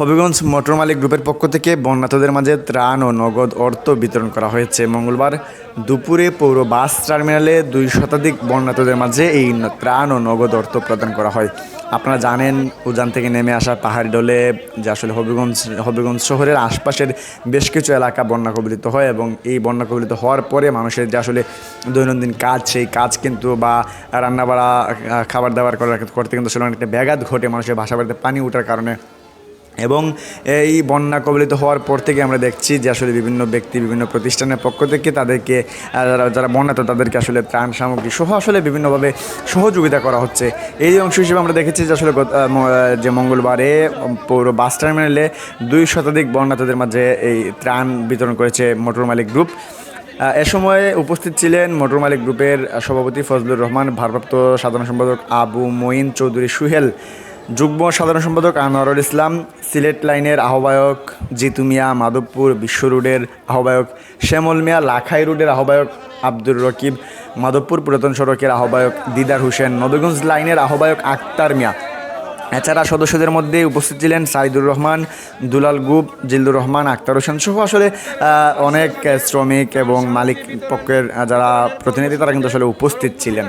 Habiganj motor মালিক গ্রুপের পক্ষ থেকে বন্যাতদের মাঝে ত্রাণ ও নগদ অর্থ বিতরণ করা হয়েছে। মঙ্গলবার দুপুরে পৌর বাস টার্মিনালে দুই শতাধিক বন্যাতদের মাঝে এই ত্রাণ ও নগদ অর্থ প্রদান করা হয়। আপনারা জানেন, উজান থেকে নেমে আসা পাহাড়ি ডলে যে আসলে হবিগঞ্জ হবিগঞ্জ শহরের আশপাশের বেশ কিছু এলাকা বন্যা কবলিত হয় এবং এই বন্যা কবলিত হওয়ার পরে মানুষের যে আসলে দৈনন্দিন কাজ, সেই কাজ কিন্তু বা রান্নাবাড়া খাবার দাবার করার করতে কিন্তু আসলে অনেকটা ব্যাঘাত ঘটে। মানুষের বাসা বাড়িতে পানি ওঠার কারণে এবং এই বন্যা কবলিত হওয়ার পর থেকে আমরা দেখছি যে আসলে বিভিন্ন ব্যক্তি বিভিন্ন প্রতিষ্ঠানের পক্ষ থেকে তাদেরকে যারা যারা বন্যাত তাদেরকে আসলে ত্রাণ সামগ্রী সহ আসলে বিভিন্নভাবে সহযোগিতা করা হচ্ছে। এই অংশ হিসেবে আমরা দেখেছি যে আসলে যে মঙ্গলবারে পৌর বাস টার্মিনালে দুই শতাধিক বন্যাতদের মাঝে এই ত্রাণ বিতরণ করেছে মোটর মালিক গ্রুপ। এ সময় উপস্থিত ছিলেন মোটর মালিক গ্রুপের সভাপতি ফজলুর রহমান, ভারপ্রাপ্ত সাধারণ সম্পাদক আবু মঈন চৌধুরী সুহেল যুগ্ম সাধারণ সম্পাদক আনোয়ারুল ইসলাম, সিলেট লাইনের আহ্বায়ক জিতু মিয়া, মাধবপুর বিশ্ব রোডের আহ্বায়ক শ্যামল মিয়া, লাখাই রোডের আহ্বায়ক আব্দুর রকিব, মাধবপুর পুরাতন সড়কের আহ্বায়ক দিদার হোসেন নবগঞ্জ লাইনের আহ্বায়ক আক্তার মিয়া। এছাড়া সদস্যদের মধ্যে উপস্থিত ছিলেন সাইদুর রহমান, দুলাল গুপ, জিল্লুর রহমান, আক্তার হোসেন সহ আসলে অনেক শ্রমিক এবং মালিক পক্ষের যারা প্রতিনিধি, তারা কিন্তু আসলে উপস্থিত ছিলেন।